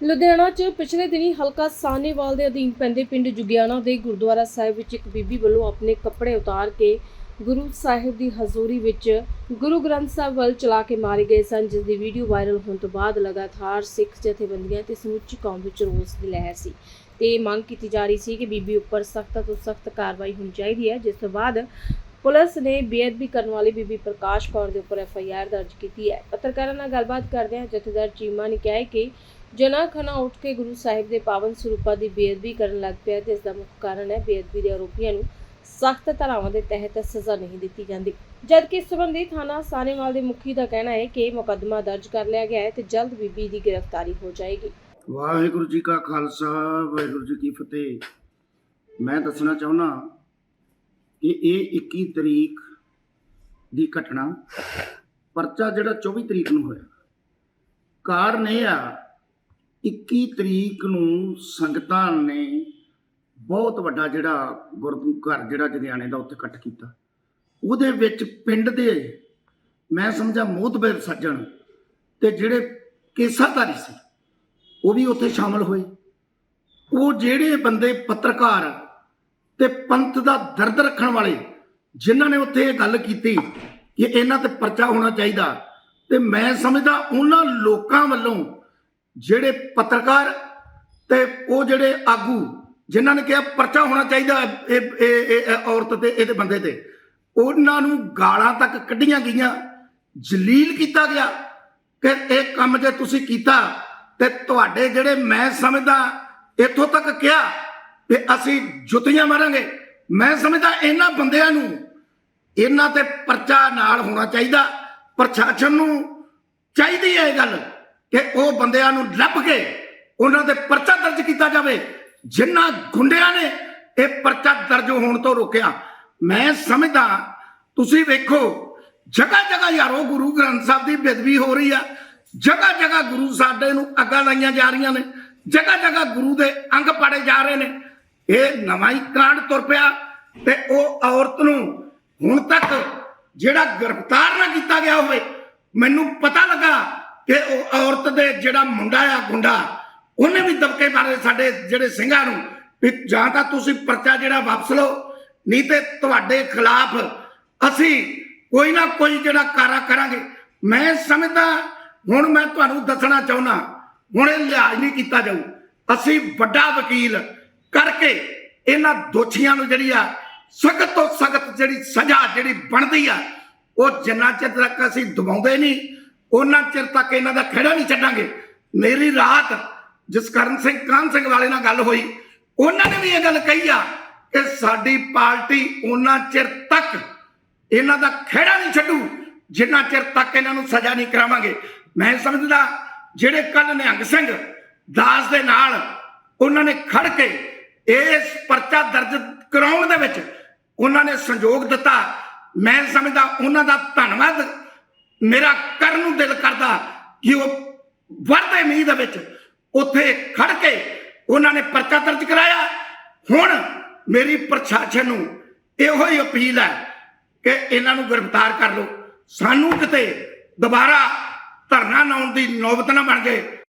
ਲੁਧਿਆਣਾ 'ਚ ਪਿਛਲੇ ਦਿਨੀ ਹਲਕਾ ਸਾਹਨੇਵਾਲ ਦੇ ਅਧੀਨ ਪੈਂਦੇ ਪਿੰਡ ਜੁਗਿਆਣਾ ਦੇ ਗੁਰਦੁਆਰਾ ਸਾਹਿਬ ਵਿੱਚ ਇੱਕ ਬੀਬੀ ਵੱਲੋਂ ਆਪਣੇ ਕੱਪੜੇ ਉਤਾਰ ਕੇ ਗੁਰੂ ਸਾਹਿਬ ਦੀ ਹਜ਼ੂਰੀ ਵਿੱਚ ਗੁਰੂ ਗ੍ਰੰਥ ਸਾਹਿਬ ਵੱਲ ਚਲਾ ਕੇ ਮਾਰੇ ਗਏ ਸਨ, ਜਿਸ ਦੀ ਵੀਡੀਓ ਵਾਇਰਲ ਹੋਣ ਤੋਂ ਬਾਅਦ ਲਗਾਤਾਰ ਸਿੱਖ ਜਥੇਬੰਦੀਆਂ ਤੇ ਸਮੁੱਚੀ ਕੌਮ ਵਿੱਚ ਰੋਸ ਦੀ ਲਹਿਰ ਸੀ। ਤੇ ਮੰਗ ਕੀਤੀ ਜਾ ਰਹੀ ਸੀ ਕਿ ਬੀਬੀ ਉੱਪਰ ਸਖਤ ਤੋਂ ਸਖਤ ਕਾਰਵਾਈ ਹੋਣੀ ਚਾਹੀਦੀ ਹੈ। ਜਿਸ ਤੋਂ ਬਾਅਦ ਪੁਲਿਸ ਨੇ ਬੇਅਦਬੀ ਕਰਨ ਵਾਲੀ ਬੀਬੀ ਪ੍ਰਕਾਸ਼ ਕੌਰ ਦੇ ਉੱਪਰ ਐਫ ਆਈ ਆਰ ਦਰਜ ਕੀਤੀ ਹੈ। ਪੱਤਰਕਾਰਾਂ ਨਾਲ ਗੱਲਬਾਤ ਕਰਦਿਆਂ ਜਥੇਦਾਰ ਚੀਮਾ ਨੇ ਕਿਹਾ ਕਿ ਜਨਾ ਖਨਾ ਉੱਠ ਕੇ ਗੁਰੂ ਸਾਹਿਬ ਦੇ ਪਾਵਨ ਸਰੂਪਾਂ ਦੀ ਬੇਅਦਬੀ ਕਰਨ ਲੱਗ ਪਿਆ ਤੇ ਇਸ ਦਾ ਮੁੱਖ ਕਾਰਨ ਹੈ ਬੇਅਦਬੀ ਦੇ ਆਰੋਪੀਆਂ ਨੂੰ ਸਖਤ ਧਾਰਾਵਾਂ ਦੇ ਤਹਿਤ ਸਜ਼ਾ ਨਹੀਂ ਦਿੱਤੀ ਜਾਂਦੀ। ਜਦਕਿ ਇਸ ਸੰਬੰਧੀ ਥਾਣਾ ਸਾਨੇਵਾਲ ਦੇ ਮੁਖੀ ਦਾ ਕਹਿਣਾ ਹੈ ਕਿ ਮੁਕੱਦਮਾ ਦਰਜ ਕਰ ਲਿਆ ਗਿਆ ਹੈ ਤੇ ਜਲਦ ਬੀਬੀ ਦੀ ਗ੍ਰਿਫਤਾਰੀ ਹੋ ਜਾਏਗੀ। ਵਾਹਿਗੁਰੂ ਜੀ ਕਾ ਖਾਲਸਾ, ਵਾਹਿਗੁਰੂ ਜੀ ਕੀ ਫਤਿਹ। ਮੈਂ ਦੱਸਣਾ ਚਾਹੁੰਦਾ ਕਿ ਇਹ 21 ਤਰੀਕ ਦੀ ਘਟਨਾ, ਪਰਚਾ ਜਿਹੜਾ 24 ਤਰੀਕ ਨੂੰ ਹੋਇਆ। ਕਾਰਨ ਇਹ ਆ 21 ਤਰੀਕ ਨੂੰ ਸੰਗਤਾਂ ਨੇ ਬਹੁਤ ਵੱਡਾ ਜਿਹੜਾ ਗੁਰੂ ਘਰ ਜਿਹੜਾ ਜਗਿਆਣੇ ਦਾ ਉੱਥੇ ਇਕੱਠ ਕੀਤਾ। ਉਹਦੇ ਵਿੱਚ ਪਿੰਡ ਦੇ ਮੈਂ ਸਮਝਾ ਮੋਤਬਰ ਸੱਜਣ ਤੇ ਜਿਹੜੇ ਕੇਸਾਧਾਰੀ ਸੀ, ਉਹ ਵੀ ਉੱਥੇ ਸ਼ਾਮਲ ਹੋਏ। ਉਹ ਜਿਹੜੇ ਬੰਦੇ ਪੱਤਰਕਾਰ ਤੇ ਪੰਥ ਦਾ ਦਰਦ ਰੱਖਣ ਵਾਲੇ, ਜਿਨ੍ਹਾਂ ਨੇ ਉੱਥੇ ਇਹ ਗੱਲ ਕੀਤੀ ਕਿ ਇਹਨਾਂ ਤੇ ਪਰਚਾ ਹੋਣਾ ਚਾਹੀਦਾ ਤੇ ਮੈਂ ਸਮਝਦਾ ਉਹਨਾਂ ਲੋਕਾਂ ਵੱਲੋਂ ਜਿਹੜੇ ਪੱਤਰਕਾਰ ਤੇ ਉਹ ਜਿਹੜੇ ਆਗੂ, ਜਿਨ੍ਹਾਂ ਨੇ ਕਿਹਾ ਪਰਚਾ ਹੋਣਾ ਚਾਹੀਦਾ ਇਹ, ਇਹ- ਔਰਤ ਤੇ, ਇਹਦੇ ਬੰਦੇ ਤੇ, ਉਹਨਾਂ ਨੂੰ ਗਾਲਾਂ ਤੱਕ ਕੱਢੀਆਂ ਗਈਆਂ, ਜਲੀਲ ਕੀਤਾ ਗਿਆ ਕਿ ਇਹ ਕੰਮ ਜੇ ਤੁਸੀਂ ਕੀਤਾ ਤੇ ਤੁਹਾਡੇ ਜਿਹੜੇ ਮੈਂ ਸਮਝਦਾ, ਇੱਥੋਂ ਤੱਕ ਕਿਹਾ ਕਿ ਅਸੀਂ ਜੁੱਤੀਆਂ ਮਾਰਾਂਗੇ। ਮੈਂ ਸਮਝਦਾ ਇਹਨਾਂ ਬੰਦਿਆਂ ਨੂੰ ਇਹਨਾਂ ਤੇ ਪਰਚਾ ਨਾਲ ਹੋਣਾ ਚਾਹੀਦਾ, ਪ੍ਰਸ਼ਾਸਨ ਨੂੰ ਚਾਹੀਦੀ ਹੈ ਇਹ ਗੱਲ। ਕਿ ਉਹ ਬੰਦਿਆਂ ਨੂੰ ਲੱਭ ਕੇ ਉਹਨਾਂ ਦੇ ਪਰਚਾ ਦਰਜ ਕੀਤਾ ਜਾਵੇ। ਜਿਨ੍ਹਾਂ ਗੁੰਡਿਆਂ ਨੇ ਇਹ ਪਰਚਾ ਦਰਜ ਹੋਣ ਤੋਂ ਰੋਕਿਆ, ਮੈਂ ਸਮਝਦਾ, ਤੁਸੀਂ ਵੇਖੋ ਜਗ੍ਹਾ ਜਗ੍ਹਾ ਯਾਰੋ ਗੁਰੂ ਗ੍ਰੰਥ ਸਾਹਿਬ ਦੀ ਬੇਦਬੀ ਹੋ ਰਹੀ ਆ। ਜਗ੍ਹਾ ਜਗ੍ਹਾ ਗੁਰੂ ਸਾਡੇ ਨੂੰ ਅੱਗਾ ਲਾਈਆਂ ਜਾ ਰਹੀਆਂ ਨੇ। ਜਗ੍ਹਾ ਜਗ੍ਹਾ ਗੁਰੂ ਦੇ ਅੰਗ ਪਾੜੇ ਜਾ ਰਹੇ ਨੇ। ਇਹ ਨਵਾਂ ਹੀ ਕਾਂਡ ਤੁਰ ਪਿਆ ਤੇ ਉਹ ਔਰਤ ਨੂੰ ਹੁਣ ਤੱਕ ਜਿਹੜਾ ਗ੍ਰਿਫਤਾਰ ਨਾ ਕੀਤਾ ਗਿਆ ਹੋਵੇ, ਮੈਨੂੰ ਪਤਾ ਲੱਗਾ ਕਿ ਉਹ ਔਰਤ ਦੇ ਜਿਹੜਾ ਮੁੰਡਾ ਆ, ਗੁੰਡਾ, ਉਹਨੇ ਵੀ ਦਬਕੇ ਮਾਰੇ ਸਾਡੇ ਜਿਹੜੇ ਸਿੰਘਾਂ ਨੂੰ, ਵੀ ਜਾਂ ਤਾਂ ਤੁਸੀਂ ਪਰਚਾ ਜਿਹੜਾ ਵਾਪਸ ਲਓ, ਨਹੀਂ ਤੇ ਤੁਹਾਡੇ ਖਿਲਾਫ ਅਸੀਂ ਕੋਈ ਨਾ ਕੋਈ ਜਿਹੜਾ ਕਾਰਾ ਕਰਾਂਗੇ। ਮੈਂ ਸਮਝਦਾ, ਹੁਣ ਮੈਂ ਤੁਹਾਨੂੰ ਦੱਸਣਾ ਚਾਹੁੰਦਾ, ਹੁਣ ਇਹ ਲਿਹਾਜ਼ ਨਹੀਂ ਕੀਤਾ ਜਾਊ। ਅਸੀਂ ਵੱਡਾ ਵਕੀਲ ਕਰਕੇ ਇਹਨਾਂ ਦੋਸ਼ੀਆਂ ਨੂੰ ਜਿਹੜੀ ਆ, ਸਖਤ ਤੋਂ ਸਖਤ ਜਿਹੜੀ ਸਜ਼ਾ ਜਿਹੜੀ ਬਣਦੀ ਆ, ਉਹ ਜਿੰਨਾ ਚਿਰ ਤੱਕ ਅਸੀਂ ਦਬਾਉਂਦੇ ਨਹੀਂ ਉਹਨਾਂ ਚਿਰ ਤੱਕ ਇਹਨਾਂ ਦਾ ਖੜਾ ਨਹੀਂ ਛੱਡਾਂਗੇ। ਮੇਰੀ ਰਾਤ ਜਸਕਰਨ ਸਿੰਘ ਕਾਨ ਸਿੰਘ ਵਾਲੇ ਨਾਲ ਗੱਲ ਹੋਈ, ਉਹਨਾਂ ਨੇ ਵੀ ਇਹ ਗੱਲ ਕਹੀ ਆ ਕਿ ਸਾਡੀ ਪਾਰਟੀ ਉਹਨਾਂ ਚਿਰ ਤੱਕ ਇਹਨਾਂ ਦਾ ਖਹਿੜਾ ਨਹੀਂ ਛੱਡੂ, ਜਿੰਨਾ ਚਿਰ ਤੱਕ ਇਹਨਾਂ ਨੂੰ ਸਜ਼ਾ ਨਹੀਂ ਕਰਾਵਾਂਗੇ। ਮੈਂ ਸਮਝਦਾ, ਜਿਹੜੇ ਕੱਲ ਨਿਹੰਗ ਸਿੰਘ ਦਾਸ ਦੇ ਨਾਲ ਉਹਨਾਂ ਨੇ ਖੜ ਕੇ ਇਸ ਪਰਚਾ ਦਰਜ ਕਰਾਉਣ ਦੇ ਵਿੱਚ ਉਹਨਾਂ ਨੇ ਸੰਯੋਗ ਦਿੱਤਾ, ਮੈਂ ਸਮਝਦਾ ਉਹਨਾਂ ਦਾ ਧੰਨਵਾਦ ਮੇਰਾ ਕਰਨ ਨੂੰ ਦਿਲ ਕਰਦਾ ਕਿ ਉਹ ਵਰਦੇ ਮੀਂਹ ਦੇ ਵਿੱਚ ਉੱਥੇ ਖੜ ਕੇ ਉਹਨਾਂ ਨੇ ਪਰਚਾ ਦਰਜ ਕਰਾਇਆ। ਹੁਣ ਮੇਰੀ ਪ੍ਰਸ਼ਾਸਨ ਨੂੰ ਇਹੋ ਹੀ ਅਪੀਲ ਹੈ ਕਿ ਇਹਨਾਂ ਨੂੰ ਗ੍ਰਿਫਤਾਰ ਕਰ ਲਓ। ਸਾਨੂੰ ਕਿਤੇ ਦੁਬਾਰਾ ਧਰਨਾ ਲਾਉਣ ਦੀ ਨੌਬਤ ਨਾ ਬਣ ਜਾਏ।